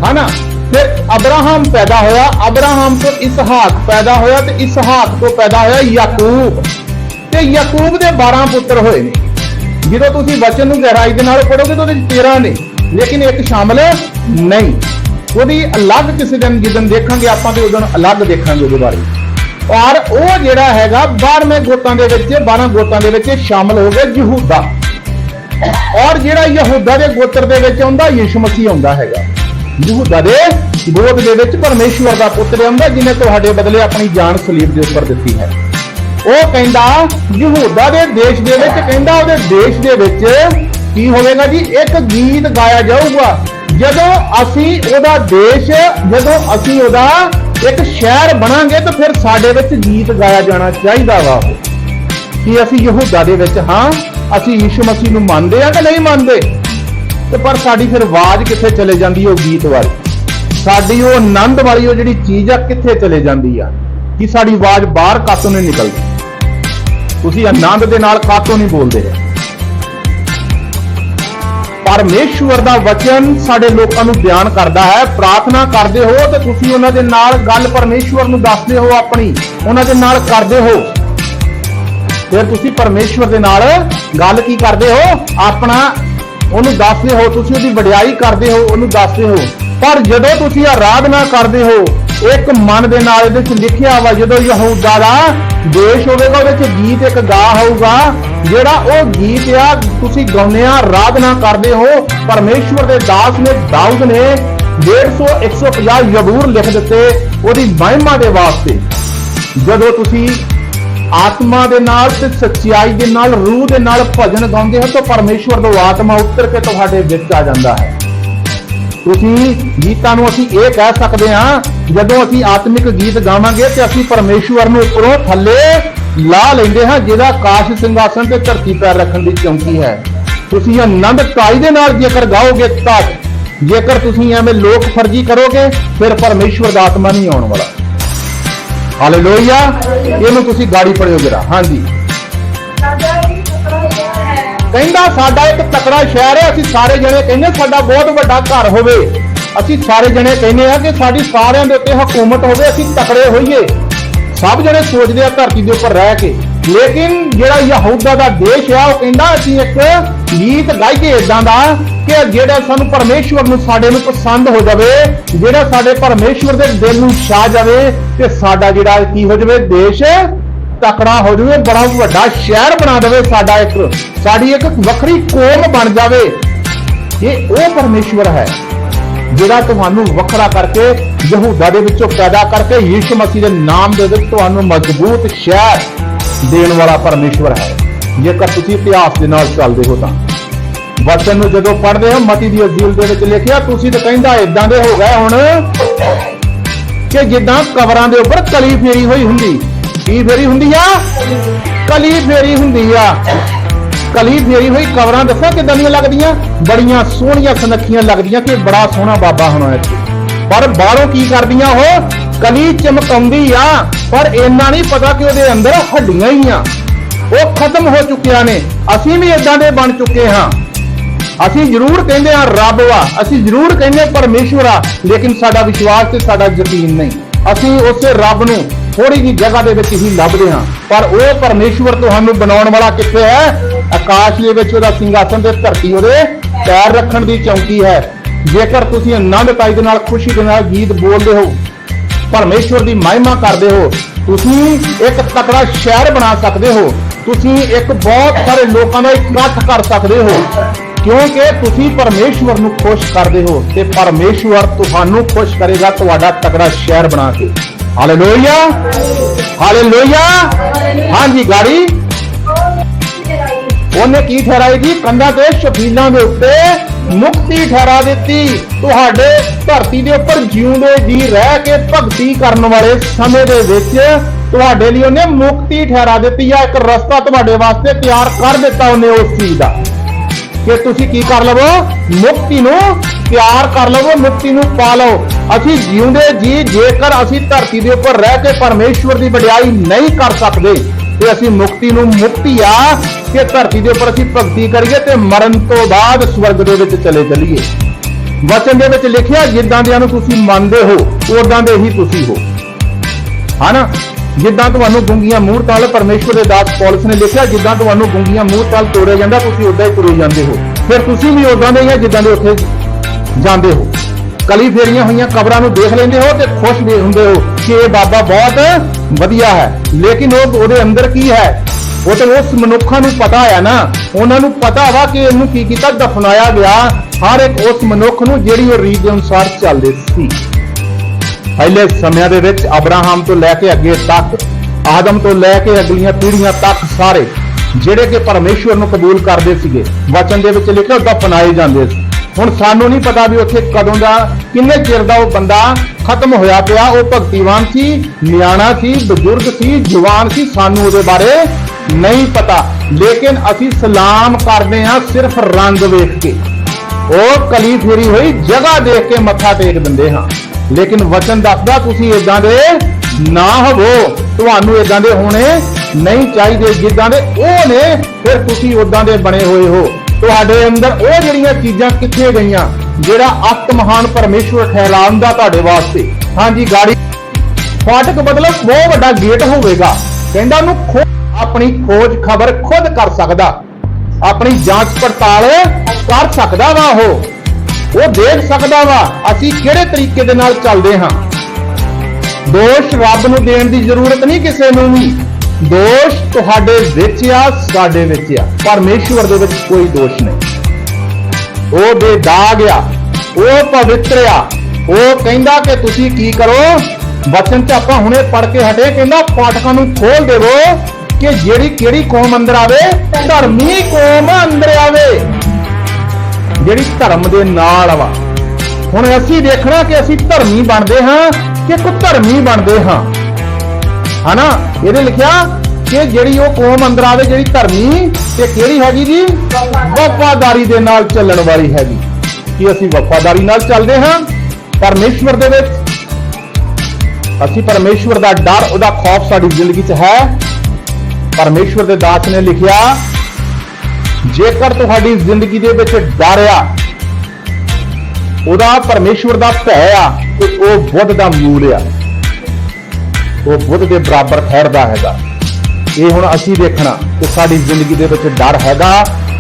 ਹਨਾ? ਫਿਰ ਅਬਰਾਹਮ ਪੈਦਾ ਹੋਇਆ, ਅਬਰਾਹਮ ਤੋਂ ਇਸਹਾਕ ਪੈਦਾ ਹੋਇਆ ਤੇ ਇਸਹਾਕ ਤੋਂ ਪੈਦਾ ਹੋਇਆ ਯਾਕੂਬ। ਤੇ ਯਾਕੂਬ ਦੇ 12 ਪੁੱਤਰ ਹੋਏ ਨੇ। ਜਦੋਂ ਤੁਸੀਂ ਵਚਨ ਨੂੰ ਗਹਿਰਾਈ ਦੇ ਨਾਲ ਪੜੋਗੇ ਤਾਂ ਉਹਦੇ ਵਿੱਚ 13 ਨੇ, ਲੇਕਿਨ ਇੱਕ ਸ਼ਾਮਲ ਨਹੀਂ। ਉਹਦੀ ਅਲੱਗ ਕਿਸੇ ਦਿਨ ਜਦੋਂ ਦੇਖਾਂਗੇ, ਆਪਾਂ ਤੇ ਉਦੋਂ ਅਲੱਗ ਦੇਖਾਂਗੇ ਉਹਦੇ ਬਾਰੇ। ਔਰ ਉਹ ਜਿਹੜਾ ਹੈਗਾ 12ਵੇਂ ਗੋਤਾਂ ਦੇ ਵਿੱਚ 12 ਗੋਤਾਂ ਦੇ ਵਿੱਚ ਸ਼ਾਮਲ ਹੋ ਗਿਆ ਯਹੂਦਾ। ਔਰ ਜਿਹੜਾ ਯਹੂਦਾ ਦੇ ਗੋਤਰ ਦੇ ਵਿੱਚ ਆਉਂਦਾ, ਯਿਸੂ ਮਸੀਹ ਆਉਂਦਾ ਹੈਗਾ। ਯਹੂਦਾ ਦੇ ਗੋਤ ਦੇ ਵਿੱਚ ਪਰਮੇਸ਼ਵਰ ਦਾ ਪੁੱਤਰ ਆਉਂਦਾ ਜਿਨੇ ਤੁਹਾਡੇ ਬਦਲੇ ਆਪਣੀ ਜਾਨ ਸਲੀਬ ਦੇ ਉੱਪਰ ਦਿੱਤੀ ਹੈ। ਉਹ ਕਹਿੰਦਾ, ਯਹੂਦਾ ਦੇ ਦੇਸ਼ ਦੇ ਵਿੱਚ, ਕਹਿੰਦਾ ਉਹਦੇ ਦੇਸ਼ ਦੇ ਵਿੱਚ ਕੀ ਹੋਵੇਗਾ ਜੀ? ਇੱਕ ਗੀਤ ਗਾਇਆ ਜਾਊਗਾ। ਜਦੋਂ ਅਸੀਂ ਉਹਦਾ ਦੇਸ਼, ਜਦੋਂ ਅਸੀਂ ਉਹਦਾ ਇੱਕ ਸ਼ਹਿਰ ਬਣਾਂਗੇ, ਤਾਂ ਫਿਰ ਸਾਡੇ ਵਿੱਚ ਗੀਤ ਗਾਇਆ ਜਾਣਾ ਚਾਹੀਦਾ ਵਾ। ਉਹ ਕਿ ਅਸੀਂ ਯਹੂਦਾ ਦੇ ਵਿੱਚ ਹਾਂ? ਅਸੀਂ ਯਿਸੂ ਮਸੀਹ ਨੂੰ ਮੰਨਦੇ ਆ ਕਿ ਨਹੀਂ ਮੰਨਦੇ? ਤੇ ਪਰ ਸਾਡੀ ਫਿਰ ਆਵਾਜ਼ ਕਿੱਥੇ ਚਲੇ ਜਾਂਦੀ ਉਹ ਗੀਤ ਵਾਲੀ? ਸਾਡੀ ਉਹ ਆਨੰਦ ਵਾਲੀ ਉਹ ਜਿਹੜੀ ਚੀਜ਼ ਆ, ਕਿੱਥੇ ਚਲੇ ਜਾਂਦੀ ਆ? ਕਿ ਸਾਡੀ ਆਵਾਜ਼ ਬਾਹਰ ਕਾਤੋਂ ਨਹੀਂ ਨਿਕਲਦੀ? ਤੁਸੀਂ ਆਨੰਦ ਦੇ ਨਾਲ ਕਾਤੋਂ ਨਹੀਂ ਬੋਲਦੇ? ਪਰਮੇਸ਼ਵਰ ਦਾ ਵਚਨ ਸਾਡੇ ਲੋਕਾਂ ਨੂੰ ਬਿਆਨ ਕਰਦਾ ਹੈ। ਪ੍ਰਾਰਥਨਾ ਕਰਦੇ ਹੋ ਤੇ ਤੁਸੀਂ ਉਹਨਾਂ ਦੇ ਨਾਲ ਗੱਲ ਪਰਮੇਸ਼ਵਰ ਨੂੰ ਦੱਸਦੇ ਹੋ ਆਪਣੀ। ਉਹਨਾਂ ਦੇ ਨਾਲ ਕਰਦੇ ਹੋ। ਫਿਰ ਤੁਸੀਂ ਪਰਮੇਸ਼ਵਰ ਦੇ ਨਾਲ ਗੱਲ ਕੀ ਕਰਦੇ ਹੋ? ਆਪਣਾ ਉਹਨੂੰ ਦੱਸਦੇ ਹੋ, ਤੁਸੀਂ ਉਹਦੀ ਵਡਿਆਈ ਕਰਦੇ ਹੋ, ਉਹਨੂੰ ਦੱਸਦੇ ਹੋ। ਪਰ ਜਦੋਂ ਤੁਸੀਂ ਆਰਾਧਨਾ ਕਰਦੇ ਹੋ, ਇੱਕ ਮਨ ਦੇ ਨਾਲ ਇਹਦੇ ਵਿੱਚ ਲਿਖਿਆ ਵਾ, ਜਦੋਂ ਯਹੂਦਾ ਦਾ ਦੇਸ਼ ਹੋਵੇਗਾ, ਉਹਦੇ ਵਿੱਚ ਗੀਤ ਇੱਕ ਗਾ ਹੋਊਗਾ, ਜਿਹੜਾ ਉਹ ਗੀਤ ਆ, ਤੁਸੀਂ ਗਾਉਂਦੇ ਆ ਆਰਾਧਨਾ ਕਰਦੇ ਹੋ, ਪਰਮੇਸ਼ਵਰ ਦੇ ਦਾਸ ਨੇ, ਦਾਊਦ ਨੇ 150 150 ਜ਼ਬੂਰ ਲਿਖ ਦਿੱਤੇ ਉਹਦੀ ਮਹਿਮਾ ਦੇ ਵਾਸਤੇ। ਜਦੋਂ ਤੁਸੀਂ ਆਤਮਾ ਦੇ ਨਾਲ ਤੇ ਸੱਚਾਈ ਦੇ ਨਾਲ, ਰੂਹ ਦੇ ਨਾਲ ਭਜਨ ਗਾਉਂਦੇ ਹੋ ਤਾਂ ਪਰਮੇਸ਼ਵਰ ਦਾ ਆਤਮਾ ਉੱਤਰ ਕੇ ਤੁਹਾਡੇ ਵਿੱਚ ਆ ਜਾਂਦਾ ਹੈ। ਤੁਸੀਂ ਗੀਤਾਂ ਨੂੰ ਅਸੀਂ ਇਹ ਕਹਿ ਸਕਦੇ ਹਾਂ, ਜਦੋਂ ਅਸੀਂ ਆਤਮਿਕ ਗੀਤ ਗਾਵਾਂਗੇ ਤੇ ਅਸੀਂ ਪਰਮੇਸ਼ਵਰ ਨੂੰ ਉੱਪਰੋਂ ਥੱਲੇ ਲਾ ਲੈਂਦੇ ਹਾਂ, ਜਿਹਦਾ ਆਕਾਸ਼ ਸਿੰਘਾਸਨ ਤੇ ਧਰਤੀ ਪੈਰ ਰੱਖਣ ਦੀ ਚੌਂਕੀ ਹੈ। ਤੁਸੀਂ ਆਨੰਦ ਕਾਈ ਦੇ ਨਾਲ ਜੇਕਰ ਗਾਓਗੇ ਤਾਂ, ਜੇਕਰ ਤੁਸੀਂ ਐਵੇਂ ਲੋਕ ਫਰਜੀ ਕਰੋਗੇ, ਫਿਰ ਪਰਮੇਸ਼ਵਰ ਦਾ ਆਤਮਾ ਨਹੀਂ ਆਉਣ ਵਾਲਾ। ਹਾਲੇਲੂਇਆ ਇਹਨੂੰ ਤੁਸੀਂ ਗਾੜੀ ਪੜਿਓ ਜਰਾ। ਹਾਂਜੀ। ਕਹਿੰਦਾ ਸਾਡਾ ਇੱਕ ਤਕੜਾ ਸ਼ਹਿਰ ਹੈ, ਅਸੀਂ ਸਾਰੇ ਜਣੇ ਕਹਿੰਦੇ ਸਾਡਾ ਬਹੁਤ ਵੱਡਾ ਘਰ ਹੋਵੇ। ਅਸੀਂ ਸਾਰੇ ਜਣੇ ਕਹਿੰਦੇ ਆ ਕਿ ਸਾਡੀ ਸਾਰਿਆਂ ਦੇ ਉੱਤੇ ਹਕੂਮਤ ਹੋਵੇ, ਅਸੀਂ ਤਕੜੇ ਹੋਈਏ। ਸਭ ਜਣੇ ਸੋਚਦੇ ਆ ਧਰਤੀ ਦੇ ਉੱਪਰ ਰਹਿ ਕੇ। ਲੇਕਿਨ ਜਿਹੜਾ ਯਹੂਦਾ ਦਾ ਦੇਸ਼ ਆ, ਉਹ ਕਹਿੰਦਾ ਅਸੀਂ ਇੱਕ ਗੀਤ ਗਾਈਏ ਇਦਾਂ ਦਾ ਕਿ ਜਿਹੜਾ ਸਾਨੂੰ ਪਰਮੇਸ਼ਵਰ ਨੂੰ ਸਾਡੇ ਨੂੰ ਪਸੰਦ ਹੋ ਜਾਵੇ, ਜਿਹੜਾ ਸਾਡੇ ਪਰਮੇਸ਼ਵਰ ਦੇ ਦਿਲ ਨੂੰ ਛਾ ਜਾਵੇ ਤੇ ਸਾਡਾ ਜਿਹੜਾ ਕੀ ਹੋ ਜਾਵੇ, ਦੇਸ਼ ਤਕੜਾ ਹੋ ਜਾਵੇ, ਬੜਾ ਵੱਡਾ ਸ਼ਹਿਰ ਬਣਾ ਦੇਵੇ ਸਾਡਾ ਇੱਕ, ਸਾਡੀ ਇੱਕ ਵੱਖਰੀ ਕੌਮ ਬਣ ਜਾਵੇ। ਇਹ ਉਹ ਪਰਮੇਸ਼ਵਰ ਹੈ ਜਿਹੜਾ ਤੁਹਾਨੂੰ ਵੱਖਰਾ ਕਰਕੇ ਯਹੂਦਾ ਦੇ ਵਿੱਚੋਂ ਪੈਦਾ ਕਰਕੇ ਯੀਸ਼ੂ ਮਸੀਹ ਦੇ ਨਾਮ ਦੇ ਵਿੱਚ ਤੁਹਾਨੂੰ ਮਜ਼ਬੂਤ ਸ਼ਹਿਰ ਦੇਣ ਵਾਲਾ ਪਰਮੇਸ਼ਵਰ ਹੈ। ਜੇਕਰ ਤੁਸੀਂ ਇਤਿਹਾਸ ਦੇ ਨਾਲ ਚੱਲਦੇ ਹੋ ਤਾਂ। ਵਚਨ ਨੂੰ ਜਦੋਂ ਪੜ੍ਹਦੇ ਹੋ, ਮਤੀ ਦੀ ਅਜ਼ੀਲ ਦੇ ਵਿੱਚ ਲਿਖਿਆ, ਤੁਸੀਂ ਤਾਂ ਕਹਿੰਦਾ ਇਦਾਂ ਦੇ ਹੋ ਗਏ ਹੁਣ ਕਿ ਜਿੱਦਾਂ ਕਬਰਾਂ ਦੇ ਉੱਪਰ ਕਲੀ ਫੇਰੀ ਹੋਈ ਹੁੰਦੀ। ਕੀ ਫੇਰੀ ਹੁੰਦੀ ਆ? ਕਲੀ ਫੇਰੀ ਹੁੰਦੀ ਆ। ਕਲੀ ਫੇਰੀ ਹੋਈ, ਕਬਰਾਂ ਦੱਸਾਂ ਕਿਦਾਂ ਦੀਆਂ ਲੱਗਦੀਆਂ? ਬੜੀਆਂ ਸੋਹਣੀਆਂ ਸੁਨੱਖੀਆਂ ਲੱਗਦੀਆਂ ਕਿ ਬੜਾ ਸੋਹਣਾ ਬਾਬਾ ਹੋਣਾ ਇੱਥੇ। ਪਰ ਬਾਹਰੋਂ ਕੀ ਕਰਦੀਆਂ ਉਹ? ਕਲੀ ਚਮਕਾਉਂਦੀ ਆ, ਪਰ ਇੰਨਾ ਨਹੀਂ ਪਤਾ ਕਿ ਉਹਦੇ ਅੰਦਰ ਹੱਡੀਆਂ ਹੀ ਆ। ਉਹ ਖਤਮ ਹੋ ਚੁੱਕਿਆ ਨੇ। ਅਸੀਂ ਵੀ ਇਦਾਂ ਦੇ ਬਣ ਚੁੱਕੇ ਹਾਂ। ਅਸੀਂ ਜ਼ਰੂਰ ਕਹਿੰਦੇ ਹਾਂ, ਰੱਬ ਵਾ। ਅਸੀਂ ਜ਼ਰੂਰ ਕਹਿੰਦੇ ਪਰਮੇਸ਼ਵਰ ਆ। ਲੇਕਿਨ ਸਾਡਾ ਵਿਸ਼ਵਾਸ ਤੇ ਸਾਡਾ ਯਕੀਨ ਨਹੀਂ। ਅਸੀਂ ਉਸੇ ਰੱਬ ਨੂੰ ਥੋੜੀ ਜਿਹੀ ਜਗ੍ਹਾ ਦੇ ਵਿੱਚ ਹੀ ਲੱਭਦੇ ਹਾਂ। ਪਰ ਉਹ ਪਰਮੇਸ਼ਵਰ ਤੁਹਾਨੂੰ ਬਣਾਉਣ ਵਾਲਾ ਕਿੱਥੇ ਹੈ? ਆਕਾਸ਼ ਦੇ ਵਿੱਚ ਉਹਦਾ ਸਿੰਘਾਸਨ ਤੇ ਧਰਤੀ ਉਹਦੇ ਪੈਰ ਰੱਖਣ ਦੀ ਚੌਂਕੀ ਹੈ। ਜੇਕਰ ਤੁਸੀਂ ਆਨੰਦਕਾਈ ਦੇ ਨਾਲ, ਖੁਸ਼ੀ ਦੇ ਨਾਲ ਗੀਤ ਬੋਲਦੇ ਹੋ ਪਰਮੇਸ਼ਵਰ ਦੀ ਮਹਿਮਾ ਕਰਦੇ ਹੋ। ਤੁਸੀਂ ਇੱਕ ਤਕੜਾ ਸ਼ਹਿਰ ਬਣਾ ਸਕਦੇ ਹੋ। ਤੁਸੀਂ ਇੱਕ ਬਹੁਤ ਸਾਰੇ ਲੋਕਾਂ ਦਾ ਇਕੱਠ ਕਰ ਸਕਦੇ ਹੋ। ਕਿਉਂਕਿ ਤੁਸੀਂ ਪਰਮੇਸ਼ਵਰ ਨੂੰ ਖੁਸ਼ ਕਰਦੇ ਹੋ ਤੇ ਪਰਮੇਸ਼ਵਰ ਤੁਹਾਨੂੰ ਖੁਸ਼ ਕਰੇਗਾ ਤੁਹਾਡਾ ਤਕੜਾ ਸ਼ਹਿਰ ਬਣਾ ਕੇ। ਹਾਲੇਲੂਇਆ ਹਾਲੇਲੂਇਆ ਹਾਂਜੀ, ਗਾੜੀ। ਉਹਨੇ ਕੀ ਠਹਿਰਾਏਗੀ ਕੰਧਾਂ ਤੇ ਸ਼ਬੀਲਾਂ ਦੇ ਉੱਤੇ ਮੁਕਤੀ ਠਹਿਰਾ ਦਿੱਤੀ। ਤੁਹਾਡੇ ਧਰਤੀ ਦੇ ਉੱਪਰ ਜਿਉਂਦੇ ਜੀ ਰਹਿ ਕੇ ਭਗਤੀ ਕਰਨ ਵਾਲੇ ਸਮੇਂ ਦੇ ਵਿੱਚ ਤੁਹਾਡੇ ਲਈ ਉਹਨੇ ਮੁਕਤੀ ਠਹਿਰਾ ਦਿੱਤੀ ਆ, ਇੱਕ ਰਸਤਾ ਤੁਹਾਡੇ ਵਾਸਤੇ ਤਿਆਰ ਕਰ ਦਿੱਤਾ ਉਹਨੇ ਉਸ ਚੀਜ਼ ਦਾ। ਕਿ ਤੁਸੀਂ ਕੀ ਕਰ ਲਵੋ? ਮੁਕਤੀ ਨੂੰ ਪਿਆਰ ਕਰ ਲਵੋ, ਮੁਕਤੀ ਨੂੰ ਪਾ ਲਓ। ਅਸੀਂ ਜਿਉਂਦੇ ਜੀ, ਜੇਕਰ ਅਸੀਂ ਧਰਤੀ ਦੇ ਉੱਪਰ ਰਹਿ ਕੇ ਪਰਮੇਸ਼ਵਰ ਦੀ ਵਡਿਆਈ ਨਹੀਂ ਕਰ ਸਕਦੇ, ਤੇ ਅਸੀਂ ਮੁਕਤੀ ਨੂੰ ਮੁਕਤੀ ਆ ਕਿ ਧਰਤੀ ਦੇ ਉੱਪਰ ਅਸੀਂ ਭਗਤੀ ਕਰੀਏ ਤੇ ਮਰਨ ਤੋਂ ਬਾਅਦ ਸਵਰਗ ਦੇ ਵਿੱਚ ਚਲੇ ਚਲੀਏ। ਵਚਨ ਦੇ ਵਿੱਚ ਲਿਖਿਆ, ਜਿੱਦਾਂ ਦਿਆਂ ਨੂੰ ਤੁਸੀਂ ਮੰਨਦੇ ਹੋ ਉਦਾਂ ਦੇ ਹੀ ਤੁਸੀਂ ਹੋ। ਹਨਾ? ਜਿੱਦਾਂ ਤੁਹਾਨੂੰ ਗੁੰਗੀਆਂ ਮੂੰਹ ਤਾਲ ਪਰਮੇਸ਼ਵਰ ਦੇ ਦਾਸ ਪੌਲਸ ਨੇ ਲਿਖਿਆ, ਜਿੱਦਾਂ ਤੁਹਾਨੂੰ ਗੁੰਗੀਆਂ ਮੂੰਹ ਤਾਲ ਤੋੜਿਆ ਜਾਂਦਾ, ਤੁਸੀਂ ਉਦਾਂ ਹੀ ਤੁਰੇ ਜਾਂਦੇ ਹੋ। ਫਿਰ ਤੁਸੀਂ ਵੀ ਉਦਾਂ ਦੇ ਹੀ ਆ, ਜਿੱਦਾਂ ਦੇ ਉੱਥੇ ਜਾਂਦੇ ਹੋ। ਕਲੀ ਫੇਰੀਆਂ ਹੋਈਆਂ, ਕਬਰਾਂ ਨੂੰ ਦੇਖ ਲੈਂਦੇ ਹੋ ਤੇ ਖੁਸ਼ ਵੀ ਹੁੰਦੇ ਹੋ ਕਿ ਇਹ ਬਾਬਾ ਬਹੁਤ ਵਧੀਆ ਹੈ। ਲੇਕਿਨ ਉਹ ਉਹਦੇ ਅੰਦਰ ਕੀ ਹੈ? ਉਹ ਤੇ ਉਸ ਮਨੁੱਖਾਂ ਨੂੰ ਪਤਾ ਆ ਨਾ। ਉਹਨਾਂ ਨੂੰ ਪਤਾ ਵਾ ਕਿ ਇਹਨੂੰ ਕੀ ਕੀਤਾ, ਦਫਨਾਇਆ ਗਿਆ ਹਰ ਇੱਕ ਉਸ ਮਨੁੱਖ ਨੂੰ ਜਿਹੜੀ ਉਹ ਰੀਤ ਦੇ ਅਨੁਸਾਰ ਚੱਲਦੇ ਸੀ। ਪਹਿਲੇ ਸਮਿਆਂ ਦੇ ਵਿੱਚ ਅਬਰਾਹਮ ਤੋਂ ਲੈ ਕੇ ਅੱਗੇ ਤੱਕ, ਆਦਮ ਤੋਂ ਲੈ ਕੇ ਅਗਲੀਆਂ ਪੀੜ੍ਹੀਆਂ ਤੱਕ ਸਾਰੇ, ਜਿਹੜੇ ਕਿ ਪਰਮੇਸ਼ਵਰ ਨੂੰ ਕਬੂਲ ਕਰਦੇ ਸੀਗੇ, ਵਚਨ ਦੇ ਵਿੱਚ ਲਿਖਿਆ ਦਫਨਾਏ ਜਾਂਦੇ ਸੀ। ਹੁਣ ਸਾਨੂੰ ਨਹੀਂ ਪਤਾ ਵੀ ਉੱਥੇ ਕਦੋਂ ਦਾ, ਕਿੰਨੇ ਚਿਰ ਦਾ ਉਹ ਬੰਦਾ ਖਤਮ ਹੋਇਆ ਪਿਆ, ਉਹ ਭਗਤੀਵਾਨ ਸੀ, ਨਿਆਣਾ ਸੀ, ਬਜ਼ੁਰਗ ਸੀ, ਜਵਾਨ ਸੀ। ਸਾਨੂੰ ਉਹਦੇ ਬਾਰੇ ਨਹੀਂ ਪਤਾ। ਲੇਕਿਨ ਅਸੀਂ ਸਲਾਮ ਕਰਦੇ ਹਾਂ ਸਿਰਫ ਰੰਗ ਵੇਖ ਕੇ। ਉਹ ਕਲੀ ਫੇਰੀ ਹੋਈ, ਜਗ੍ਹਾ ਦੇਖ ਕੇ ਮੱਥਾ ਟੇਕ ਦਿੰਦੇ ਹਾਂ। ਲੇਕਿਨ ਵਚਨ ਦੱਸਦਾ, ਤੁਸੀਂ ਇਦਾਂ ਦੇ ਨਾ ਹੋਵੋ। ਤੁਹਾਨੂੰ ਇਦਾਂ ਦੇ ਹੋਣੇ ਨਹੀਂ ਚਾਹੀਦੇ। ਜਿੱਦਾਂ ਦੇ ਉਹ ਨੇ, ਫਿਰ ਤੁਸੀਂ ਉਦਾਂ ਦੇ ਬਣੇ ਹੋਏ ਹੋ। ਤੁਹਾਡੇ ਅੰਦਰ ਉਹ ਜਿਹੜੀਆਂ ਚੀਜ਼ਾਂ ਕਿੱਥੇ ਗਈਆਂ, ਜਿਹੜਾ ਅਸਤ ਮਹਾਨ ਪਰਮੇਸ਼ਵਰ ਠਹਿਰਾਉਂਦਾ ਤੁਹਾਡੇ ਵਾਸਤੇ। ਹਾਂਜੀ, ਗਾੜੀ। ਫਾਟਕ ਮਤਲਬ ਬਹੁਤ ਵੱਡਾ ਗੇਟ ਹੋਵੇਗਾ। ਕਹਿੰਦਾ ਨੂੰ ਖੁਦ ਆਪਣੀ ਖੋਜ ਖਬਰ ਖੁਦ ਕਰ ਸਕਦਾ, ਆਪਣੀ ਜਾਂਚ ਪੜਤਾਲ ਕਰ ਸਕਦਾ ਵਾ ਉਹ। ਉਹ ਦੇਖ ਸਕਦਾ ਵਾ, ਅਸੀਂ ਕਿਹੜੇ ਤਰੀਕੇ ਦੇ ਨਾਲ ਚੱਲਦੇ ਹਾਂ। ਦੋਸ਼ ਰੱਬ ਨੂੰ ਦੇਣ ਦੀ ਜ਼ਰੂਰਤ ਨਹੀਂ ਕਿਸੇ ਨੂੰ ਵੀ। ਦੋਸ਼ ਤੁਹਾਡੇ ਵਿੱਚ ਆ, ਸਾਡੇ ਵਿੱਚ ਆ। ਪਰਮੇਸ਼ਵਰ ਦੇ ਵਿੱਚ ਕੋਈ ਦੋਸ਼ ਨਹੀਂ। ਉਹ ਬੇਦਾਗ ਆ, ਉਹ ਪਵਿੱਤਰ ਆ। ਉਹ ਕਹਿੰਦਾ ਕਿ ਤੁਸੀਂ ਕੀ ਕਰੋ? ਵਚਨ ਚ ਆਪਾਂ ਹੁਣੇ ਪੜ ਕੇ ਹਟੇ, ਕਹਿੰਦਾ ਪਾਠਕਾਂ ਨੂੰ ਖੋਲ ਦੇਵੋ। ਕਿ ਜਿਹੜੀ ਕਿਹੜੀ ਕੌਮ ਅੰਦਰ ਆਵੇ, ਧਰਮੀ ਕੌਮ ਅੰਦਰ ਆਵੇ। ਜਿਹੜੀ ਧਰਮ ਦੇ ਨਾਲ ਵਾ। ਹੁਣ ਅਸੀਂ ਦੇਖਣਾ ਕਿ ਅਸੀਂ ਧਰਮੀ ਬਣਦੇ ਹਾਂ ਕਿ ਕੋ ਧਰਮੀ ਬਣਦੇ ਹਾਂ। ਹਨਾ? ਇਹਦੇ ਲਿਖਿਆ ਕਿ ਜਿਹੜੀ ਉਹ ਕੌਮ ਅੰਦਰ ਆਵੇ, ਜਿਹੜੀ ਧਰਮੀ, ਤੇ ਕਿਹੜੀ ਹੈਗੀ ਜੀ? ਵਫਾਦਾਰੀ ਦੇ ਨਾਲ ਚੱਲਣ ਵਾਲੀ ਹੈਗੀ। ਕਿ ਅਸੀਂ ਵਫਾਦਾਰੀ ਨਾਲ ਚੱਲਦੇ ਹਾਂ? ਪਰਮੇਸ਼ਵਰ ਦੇ ਵਿੱਚ। ਅਸੀਂ ਪਰਮੇਸ਼ਵਰ ਦਾ ਡਰ, ਉਹਦਾ ਖੌਫ ਸਾਡੀ ਜ਼ਿੰਦਗੀ 'ਚ ਹੈ। ਪਰਮੇਸ਼ਵਰ ਦੇ ਦਾਸ ਨੇ ਲਿਖਿਆ, ਜੇਕਰ ਤੁਹਾਡੀ ਜ਼ਿੰਦਗੀ ਦੇ ਵਿੱਚ ਡਰ ਆ, ਉਹਦਾ ਪਰਮੇਸ਼ਵਰ ਦਾ ਭੈ ਆ ਤੇ ਉਹ ਬੁੱਧ ਦਾ ਮੂਲ ਆ। ਉਹ ਬੁੱਧ ਦੇ ਬਰਾਬਰ ਠਹਿਰਦਾ ਹੈਗਾ। ਇਹ ਹੁਣ ਅਸੀਂ ਦੇਖਣਾ ਕਿ ਸਾਡੀ ਜ਼ਿੰਦਗੀ ਦੇ ਵਿੱਚ ਡਰ ਹੈਗਾ,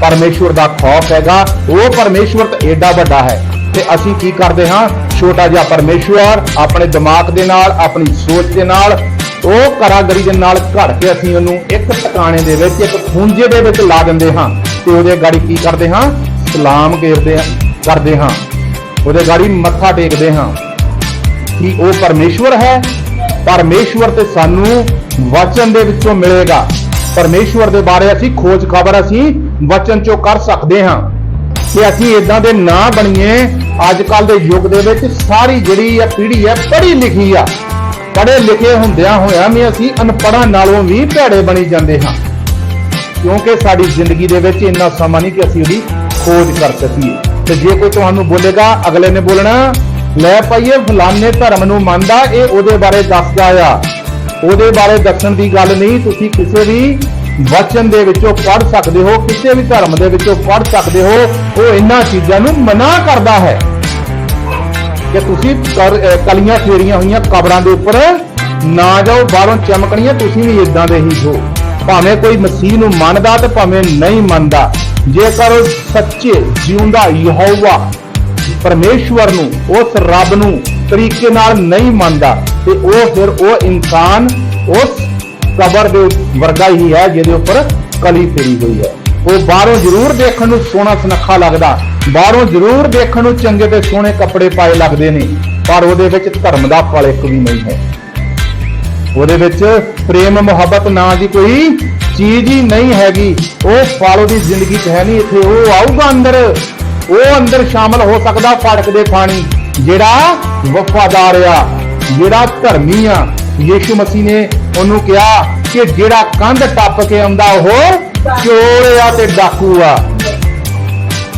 ਪਰਮੇਸ਼ਵਰ ਦਾ ਖੌਫ ਹੈਗਾ। ਉਹ ਪਰਮੇਸ਼ਵਰ ਤਾਂ ਏਡਾ ਵੱਡਾ ਹੈ। ਤੇ ਅਸੀਂ ਕੀ ਕਰਦੇ ਹਾਂ? ਛੋਟਾ ਜਿਹਾ ਪਰਮੇਸ਼ਵਰ ਆਪਣੇ ਦਿਮਾਗ ਦੇ ਨਾਲ, ਆਪਣੀ ਸੋਚ ਦੇ ਨਾਲ ਉਹ ਕਰਾਗਰੀ ਦੇ ਨਾਲ ਘੜ ਕੇ ਅਸੀਂ ਉਹਨੂੰ ਇੱਕ ਟਿਕਾਣੇ ਦੇ ਵਿੱਚ, ਇੱਕ ਖੂੰਜੇ ਦੇ ਵਿੱਚ ਲਾ ਦਿੰਦੇ ਹਾਂ। ਤੇ ਉਹਦੇ ਗਾੜੀ ਕੀ ਕਰਦੇ ਹਾਂ? ਸਲਾਮ ਕਰਦੇ ਕਰਦੇ ਹਾਂ। ਉਹਦੇ ਗਾੜੀ ਮੱਥਾ ਟੇਕਦੇ ਹਾਂ। ਕਿ ਉਹ ਪਰਮੇਸ਼ਵਰ ਹੈ। ਪਰਮੇਸ਼ਵਰ ਤੇ ਸਾਨੂੰ ਵਚਨ ਦੇ ਵਿੱਚੋਂ ਮਿਲੇਗਾ। ਪਰਮੇਸ਼ਵਰ ਦੇ ਬਾਰੇ ਅਸੀਂ ਖੋਜ ਖਬਰ ਅਸੀਂ ਵਚਨ ਚੋਂ ਕਰ ਸਕਦੇ ਹਾਂ। ਕਿ ਅਸੀਂ ਇਦਾਂ ਦੇ ਨਾ ਬਣੀਏ। ਅੱਜ ਕੱਲ ਦੇ ਯੁੱਗ ਦੇ ਵਿੱਚ ਸਾਰੀ ਜਿਹੜੀ ਆ ਪੀੜ੍ਹੀ ਹੈ, ਪੜ੍ਹੀ ਲਿਖੀ ਆ। ਪੜ੍ਹੇ ਲਿਖੇ ਹੁੰਦਿਆਂ ਹੋਇਆਂ ਵੀ ਅਸੀਂ ਅਨਪੜ੍ਹਾਂ ਨਾਲੋਂ ਵੀ ਭੈੜੇ ਬਣੀ ਜਾਂਦੇ ਹਾਂ। ਕਿਉਂਕਿ ਸਾਡੀ ਜ਼ਿੰਦਗੀ ਦੇ ਵਿੱਚ ਇੰਨਾ ਸਮਾਂ ਨਹੀਂ ਕਿ ਅਸੀਂ ਉਹਦੀ ਖੋਜ ਕਰ ਸਕੀਏ। ਤੇ ਜੇ ਕੋਈ ਤੁਹਾਨੂੰ ਬੋਲੇਗਾ, ਅਗਲੇ ਨੇ ਬੋਲਣਾ, ਲੈ ਪਾਈਏ ਫਲਾਣੇ ਧਰਮ ਨੂੰ ਮੰਨਦਾ, ਇਹ ਉਹਦੇ ਬਾਰੇ ਦੱਸਦਾ ਆ ਉਹਦੇ ਬਾਰੇ ਦੱਸਣ ਦੀ ਗੱਲ ਨਹੀਂ, ਤੁਸੀਂ ਕਿਸੇ ਵੀ ਵਚਨ ਦੇ ਵਿੱਚੋਂ ਪੜ੍ਹ ਸਕਦੇ ਹੋ, ਕਿਸੇ ਵੀ ਧਰਮ ਦੇ ਵਿੱਚੋਂ ਪੜ੍ਹ ਸਕਦੇ ਹੋ, ਉਹ ਇਹਨਾਂ ਚੀਜ਼ਾਂ ਨੂੰ ਮਨਾ ਕਰਦਾ ਹੈ। ਕਿ ਤੁਸੀਂ ਕਲੀਆਂ ਫੇਰੀਆਂ ਹੋਈਆਂ ਕਬਰਾਂ ਦੇ ਉੱਪਰ, ਨਾ ਜਾਓ, ਬਾਹਰੋਂ ਚਮਕਣੀਆਂ ਤੁਸੀਂ ਵੀ ਇਦਾਂ ਦੇ ਹੀ ਹੋ। ਭਾਵੇਂ ਕੋਈ ਮਸੀਹ ਨੂੰ ਮੰਨਦਾ ਤੇ ਭਾਵੇਂ ਨਹੀਂ ਮੰਨਦਾ। ਜੇਕਰ ਉਹ ਸੱਚੇ ਜਿਉਂਦਾ ਯਹੋਵਾ ਪਰਮੇਸ਼ਵਰ ਨੂੰ, ਉਸ ਰੱਬ ਨੂੰ ਤਰੀਕੇ ਨਾਲ ਨਹੀਂ ਮੰਨਦਾ, ਤੇ ਉਹ ਫਿਰ ਉਹ ਇਨਸਾਨ ਉਸ ਕਬਰ ਦੇ ਵਰਗਾ ਹੀ ਹੈ, ਜਿਹਦੇ ਉੱਪਰ ਕਲੀ ਫੇਰੀ ਹੋਈ ਹੈ। ਉਹ ਬਾਹਰੋਂ ਜ਼ਰੂਰ ਦੇਖਣ ਨੂੰ ਸੋਹਣਾ ਸੁਨੱਖਾ ਲੱਗਦਾ। ਬਾਹਰੋਂ ਜ਼ਰੂਰ ਦੇਖਣ ਨੂੰ ਚੰਗੇ ਤੇ ਸੋਹਣੇ ਕੱਪੜੇ ਪਾਏ ਲੱਗਦੇ ਨੇ, ਪਰ ਉਹਦੇ ਵਿੱਚ ਧਰਮ ਦਾ ਫਲ ਇੱਕ ਵੀ ਨਹੀਂ ਹੈ। ਉਹਦੇ ਵਿੱਚ ਪ੍ਰੇਮ, ਮੁਹੱਬਤ ਨਾਂ ਦੀ ਕੋਈ ਚੀਜ਼ ਹੀ ਨਹੀਂ ਹੈਗੀ। ਉਹ ਫਲ ਉਹਦੀ ਜ਼ਿੰਦਗੀ 'ਚ ਹੈ ਨਹੀਂ, ਇੱਥੇ ਉਹ ਆਊਗਾ ਅੰਦਰ। ਉਹ ਅੰਦਰ ਸ਼ਾਮਲ ਹੋ ਸਕਦਾ ਫੜਕਦੇ ਪਾਣੀ, ਜਿਹੜਾ ਵਫਾਦਾਰ ਆ, ਜਿਹੜਾ ਧਰਮੀ ਆ। ਯੀਸ਼ੂ ਮਸੀਹ ਨੇ ਉਹਨੂੰ ਕਿਹਾ ਕਿ ਜਿਹੜਾ ਕੰਧ ਟੱਪ ਕੇ ਆਉਂਦਾ, ਉਹ ਚੋਰ ਆ ਤੇ ਡਾਕੂ ਆ।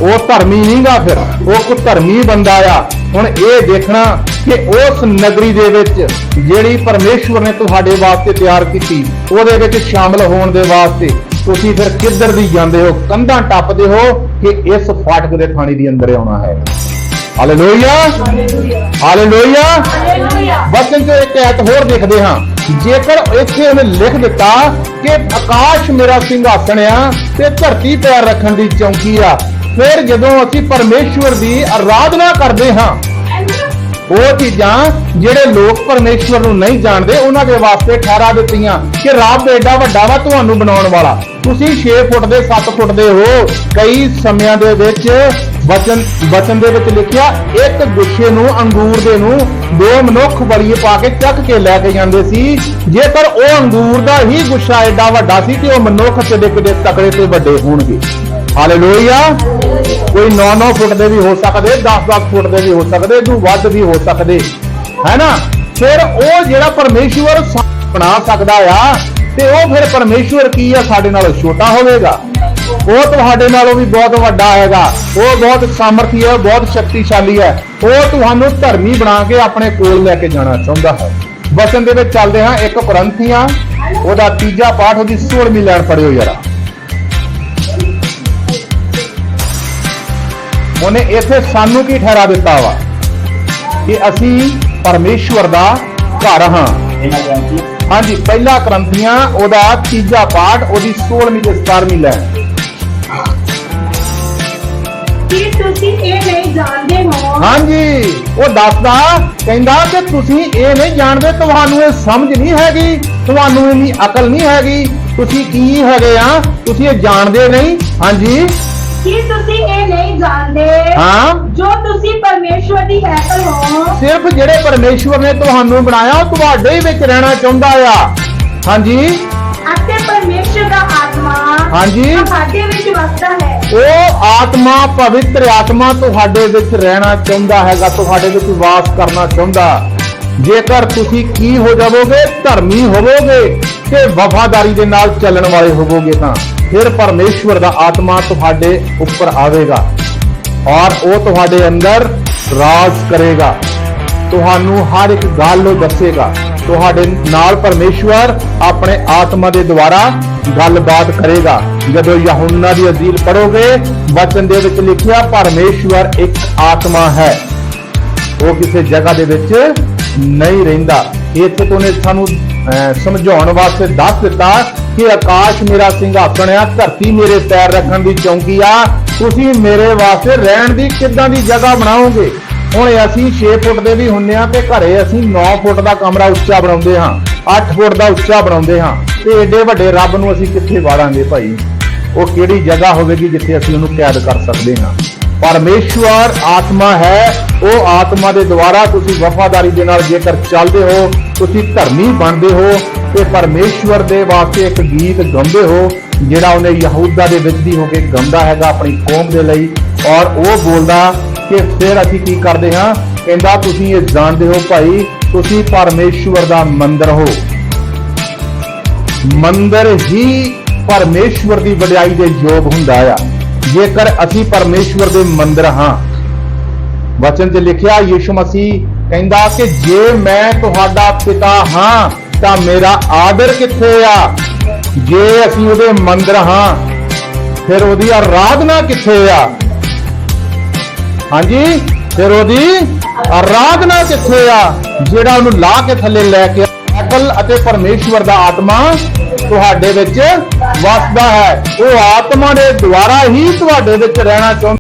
ਉਹ ਧਰਮੀ ਨਹੀਂਗਾ ਫਿਰ। ਉਹ ਕੋ ਧਰਮੀ ਬੰਦਾ ਆ। ਹੁਣ ਇਹ ਦੇਖਣਾ ਕਿ ਉਸ ਨਗਰੀ ਦੇ ਵਿੱਚ ਜਿਹੜੀ ਪਰਮੇਸ਼ਵਰ ਨੇ ਤੁਹਾਡੇ ਵਾਸਤੇ ਤਿਆਰ ਕੀਤੀ ਉਹਦੇ ਵਿੱਚ ਸ਼ਾਮਲ ਹੋਣ ਦੇ ਵਾਸਤੇ ਤੁਸੀਂ ਫਿਰ ਕਿੱਧਰ ਦੀ ਜਾਂਦੇ ਹੋ? ਕੰਧਾਂ ਟੱਪਦੇ ਹੋ ਕਿ ਇਸ ਫਾਟਕ ਦੇ ਥਾਣੀ ਦੀ ਅੰਦਰ ਆਉਣਾ ਹੈ। ਹਾਲੇਲੂਇਆ ਹਾਲੇਲੂਇਆ ਵਚਨ ਚ ਇੱਕ ਐਤ ਹੋਰ ਦੇਖਦੇ ਹਾਂ। ਜੇਕਰ ਇੱਥੇ ਉਹਨੇ ਲਿਖ ਦਿੱਤਾ ਕਿ ਆਕਾਸ਼ ਮੇਰਾ ਸਿੰਘਾਸਣ ਆ ਤੇ ਧਰਤੀ ਪੈਰ ਰੱਖਣ ਦੀ ਚੌਂਕੀ ਆ ਫਿਰ ਜਦੋਂ ਅਸੀਂ ਪਰਮੇਸ਼ਵਰ ਦੀ ਆਰਾਧਨਾ ਕਰਦੇ ਹਾਂ, ਉਹ ਚੀਜ਼ਾਂ ਜਿਹੜੇ ਲੋਕ ਪਰਮੇਸ਼ਵਰ ਨੂੰ ਨਹੀਂ ਜਾਣਦੇ, ਉਹਨਾਂ ਦੇ ਵਾਸਤੇ ਠਹਿਰਾ ਦਿੱਤੀਆਂ ਕਿ ਰੱਬ ਏਡਾ ਵੱਡਾ ਵਾ ਤੁਹਾਨੂੰ ਬਣਾਉਣ ਵਾਲਾ। ਤੁਸੀਂ 6 ਫੁੱਟ ਦੇ 7 ਫੁੱਟ ਦੇ ਹੋ। ਕਈ ਸਮਿਆਂ ਦੇ ਵਿੱਚ ਵਚਨ ਵਚਨ ਦੇ ਵਿੱਚ ਲਿਖਿਆ, ਇੱਕ ਗੁੱਛੇ ਨੂੰ, ਅੰਗੂਰ ਦੇ ਨੂੰ ਦੋ ਮਨੁੱਖ ਬਲੀਏ ਪਾ ਕੇ ਚੱਕ ਕੇ ਲੈ ਕੇ ਜਾਂਦੇ ਸੀ। ਜੇਕਰ ਉਹ ਅੰਗੂਰ ਦਾ ਹੀ ਗੁੱਛਾ ਏਡਾ ਵੱਡਾ ਸੀ ਤੇ ਉਹ ਮਨੁੱਖ ਕਿਤੇ ਕਿਤੇ ਤਕੜੇ ਤੇ ਵੱਡੇ ਹੋਣਗੇ। ਹਾਲੇਲੂਇਆ ਕੋਈ 9-9 ਫੁੱਟ ਦੇ ਵੀ ਹੋ ਸਕਦੇ 10-10 ਫੁੱਟ ਦੇ ਵੀ ਹੋ ਸਕਦੇ ਤੋਂ ਵੱਧ ਵੀ ਹੋ ਸਕਦੇ। ਹੈ ਨਾ? ਫਿਰ ਉਹ ਜਿਹੜਾ ਪਰਮੇਸ਼ਵਰ ਬਣਾ ਸਕਦਾ ਆ, ਤੇ ਉਹ ਫਿਰ ਪਰਮੇਸ਼ਵਰ ਕੀ ਆ? ਸਾਡੇ ਨਾਲੋਂ ਛੋਟਾ ਹੋਵੇਗਾ। ਉਹ ਤੁਹਾਡੇ ਨਾਲੋਂ ਵੀ ਬਹੁਤ ਵੱਡਾ ਹੈਗਾ। ਉਹ ਬਹੁਤ ਸਾਮਰਥੀ ਹੈ ਬਹੁਤ ਸ਼ਕਤੀਸ਼ਾਲੀ ਹੈ। ਉਹ ਤੁਹਾਨੂੰ ਧਰਮੀ ਬਣਾ ਕੇ ਆਪਣੇ ਕੋਲ ਲੈ ਕੇ ਜਾਣਾ ਚਾਹੁੰਦਾ ਹੈ। ਵਚਨ ਦੇ ਵਿੱਚ ਚੱਲਦੇ ਹਾਂ, ਇੱਕ ਕਰੰਥੀਆਂ, ਉਹਦਾ ਤੀਜਾ ਪਾਠ, ਉਹਦੀ 16ਵੀਂ ਲਾਈਨ ਪੜਿਓ ਯਾਰਾ ਉਹਨੇ ਇੱਥੇ ਸਾਨੂੰ ਕੀ ਠਹਿਰਾ ਦਿੱਤਾ ਵਾ? ਕਿ ਅਸੀਂ ਪਰਮੇਸ਼ਵਰ ਦਾ ਘਰ ਹਾਂ। ਹਾਂਜੀ ਪਹਿਲਾ ਕਰੰਥੀਆਂ ਉਹਦਾ ਤੀਜਾ ਪਾਠ ਉਹਦੀ 16ਵੀਂ ਤੇ 17ਵੀਂ ਲੈ ਕੀ ਤੁਸੀਂ ਇਹ ਨਹੀਂ ਜਾਣਦੇ ਹੋ? ਹਾਂਜੀ ਉਹ ਦੱਸਦਾ ਕਹਿੰਦਾ ਕਿ ਤੁਸੀਂ ਇਹ ਨਹੀਂ ਜਾਣਦੇ ਤੁਹਾਨੂੰ ਇਹ ਸਮਝ ਨਹੀਂ ਹੈਗੀ ਤੁਹਾਨੂੰ ਇੰਨੀ ਅਕਲ ਨਹੀਂ ਹੈਗੀ ਤੁਸੀਂ ਕੀ ਹੈਗੇ ਆ? ਤੁਸੀਂ ਇਹ ਜਾਣਦੇ ਨਹੀਂ? ਹਾਂਜੀ। ਕੀ ਤੁਸੀਂ ਇਹ ਨਹੀਂ ਜਾਣਦੇ ਹਾਂ? ਜੋ ਤੁਸੀਂ ਪਰਮੇਸ਼ਵਰ ਦੀ ਹੈਕਲ ਹੋ? ਸਿਰਫ ਜਿਹੜੇ ਪਰਮੇਸ਼ਵਰ ਨੇ ਤੁਹਾਨੂੰ ਬਣਾਇਆ ਉਹ ਤੁਹਾਡੇ ਹੀ ਵਿੱਚ ਰਹਿਣਾ ਚਾਹੁੰਦਾ ਆ। ਹਾਂਜੀ? ਅਤੇ ਪਰਮੇਸ਼ਵਰ ਦਾ ਆਤਮਾ ਹਾਂਜੀ। ਸਾਡੇ ਵਿੱਚ ਵਸਦਾ ਹੈ। ਉਹ ਆਤਮਾ ਪਵਿੱਤਰ ਆਤਮਾ ਤੁਹਾਡੇ ਵਿੱਚ ਰਹਿਣਾ ਚਾਹੁੰਦਾ ਹੈਗਾ ਤੁਹਾਡੇ ਵਿੱਚ ਵਾਸ ਕਰਨਾ ਚਾਹੁੰਦਾ। ਜੇਕਰ ਤੁਸੀਂ ਕੀ ਹੋ ਜਾਵੋਗੇ ਧਰਮੀ ਹੋਵੋਗੇ ਤੇ ਵਫਾਦਾਰੀ ਦੇ ਨਾਲ ਚੱਲਣ ਵਾਲੇ ਹੋਵੋਗੇ ਤਾਂ। ਫਿਰ ਪਰਮੇਸ਼ਵਰ ਦਾ ਆਤਮਾ ਤੁਹਾਡੇ ਉੱਪਰ ਆਵੇਗਾ ਔਰ ਉਹ ਤੁਹਾਡੇ ਅੰਦਰ ਰਾਜ ਕਰੇਗਾ। ਤੁਹਾਨੂੰ ਹਰ ਇੱਕ ਗੱਲ ਉਹ ਦੱਸੇਗਾ। ਤੁਹਾਡੇ ਨਾਲ ਪਰਮੇਸ਼ਵਰ ਆਪਣੇ ਆਤਮਾ ਦੇ ਦੁਆਰਾ ਗੱਲਬਾਤ ਕਰੇਗਾ। ਜਦੋਂ ਯਹੋਨਾ ਦੀ ਅਜ਼ੀਲ ਪੜੋਗੇ ਵਚਨ ਦੇ ਵਿੱਚ ਲਿਖਿਆ ਪਰਮੇਸ਼ਵਰ ਇੱਕ ਆਤਮਾ ਹੈ। ਉਹ ਕਿਸੇ ਜਗ੍ਹਾ ਦੇ ਵਿੱਚ ਨਹੀਂ ਰਹਿੰਦਾ। ਇੱਥੇ ਤੋਂ ਨੇ ਸਾਨੂੰ ਅਹ, ਸਮਝਾਉਣ ਵਾਸਤੇ ਦੱਸ ਦਿੱਤਾ ਕਿ ਆਕਾਸ਼ ਮੇਰਾ ਸਿੰਘਾਸਣ ਆ, ਧਰਤੀ ਮੇਰੇ ਪੈਰ ਰੱਖਣ ਦੀ ਚੌਂਕੀ ਆ। ਤੁਸੀਂ ਮੇਰੇ ਵਾਸਤੇ ਰਹਿਣ ਦੀ ਕਿੱਦਾਂ ਦੀ ਜਗ੍ਹਾ ਬਣਾਓਗੇ? ਹੁਣ ਅਸੀਂ 6 ਫੁੱਟ ਦੇ ਵੀ ਹੁੰਨੇ ਆ ਤੇ ਘਰੇ ਅਸੀਂ 9 ਫੁੱਟ ਦਾ ਕਮਰਾ ਉੱਚਾ ਬਣਾਉਂਦੇ ਹਾਂ 8 ਫੁੱਟ ਦਾ ਉੱਚਾ ਬਣਾਉਂਦੇ ਹਾਂ ਤੇ ਏਡੇ ਵੱਡੇ ਰੱਬ ਨੂੰ ਅਸੀਂ ਕਿੱਥੇ ਵਾੜਾਂਗੇ ਭਾਈ? ਉਹ ਕਿਹੜੀ ਜਗ੍ਹਾ ਹੋਵੇਗੀ ਜਿੱਥੇ ਅਸੀਂ ਉਹਨੂੰ ਕੈਦ ਕਰ ਸਕਦੇ ਹਾਂ? ਪਰਮੇਸ਼ਵਰ ਆਤਮਾ ਹੈ, ਉਹ ਆਤਮਾ ਦੇ ਦੁਆਰਾ ਤੁਸੀਂ ਵਫਾਦਾਰੀ ਦੇ ਨਾਲ ਜੇਕਰ ਚੱਲਦੇ ਹੋ, ਤੁਸੀਂ ਧਰਮੀ ਬਣਦੇ ਹੋ ਤੇ ਪਰਮੇਸ਼ਵਰ ਦੇ ਵਾਸਤੇ ਇੱਕ ਗੀਤ ਗਾਉਂਦੇ ਹੋ, ਜਿਹੜਾ ਉਹਨੇ ਯਹੂਦਾ ਦੇ ਵਿੱਚ ਦੀ ਹੋ ਕੇ ਗਾਉਂਦਾ ਹੈਗਾ ਆਪਣੀ ਕੌਮ ਦੇ ਲਈ। ਔਰ ਉਹ ਬੋਲਦਾ ਕਿ ਫਿਰ ਅਸੀਂ ਕੀ ਕਰਦੇ ਹਾਂ? ਕਹਿੰਦਾ, ਤੁਸੀਂ ਇਹ ਜਾਣਦੇ ਹੋ ਭਾਈ, ਤੁਸੀਂ ਪਰਮੇਸ਼ਵਰ ਦਾ ਮੰਦਰ ਹੋ। ਮੰਦਰ ਹੀ ਪਰਮੇਸ਼ਵਰ ਦੀ ਵਡਿਆਈ ਦੇ ਯੋਗ ਹੁੰਦਾ ਆ। ਜੇਕਰ ਅਸੀਂ ਪਰਮੇਸ਼ਵਰ ਦੇ ਮੰਦਰ ਹਾਂ। ਵਚਨ 'ਚ ਲਿਖਿਆ, ਯੀਸ਼ੂ ਮਸੀਹ ਕਹਿੰਦਾ ਕਿ ਜੇ ਮੈਂ ਤੁਹਾਡਾ ਪਿਤਾ ਹਾਂ ਤਾਂ ਮੇਰਾ ਆਦਰ ਕਿੱਥੇ ਆ? ਜੇ ਅਸੀਂ ਉਹਦੇ ਮੰਦਰ ਹਾਂ, ਫਿਰ ਉਹਦੀ ਆਰਾਧਨਾ ਕਿੱਥੇ ਆ? ਹਾਂਜੀ, ਫਿਰ ਉਹਦੀ ਆਰਾਧਨਾ ਕਿੱਥੇ ਆ? ਜਿਹੜਾ ਉਹਨੂੰ ਲਾ ਕੇ ਥੱਲੇ ਲੈ ਕੇ ਅਕਲ ਅਤੇ ਪਰਮੇਸ਼ਵਰ ਦਾ ਆਤਮਾ ਤੁਹਾਡੇ ਵਿੱਚ ਵਸਦਾ ਹੈ। ਉਹ ਆਤਮਾ ਦੇ ਦੁਆਰਾ ਹੀ ਤੁਹਾਡੇ ਵਿੱਚ ਰਹਿਣਾ ਚਾਹੁੰਦਾ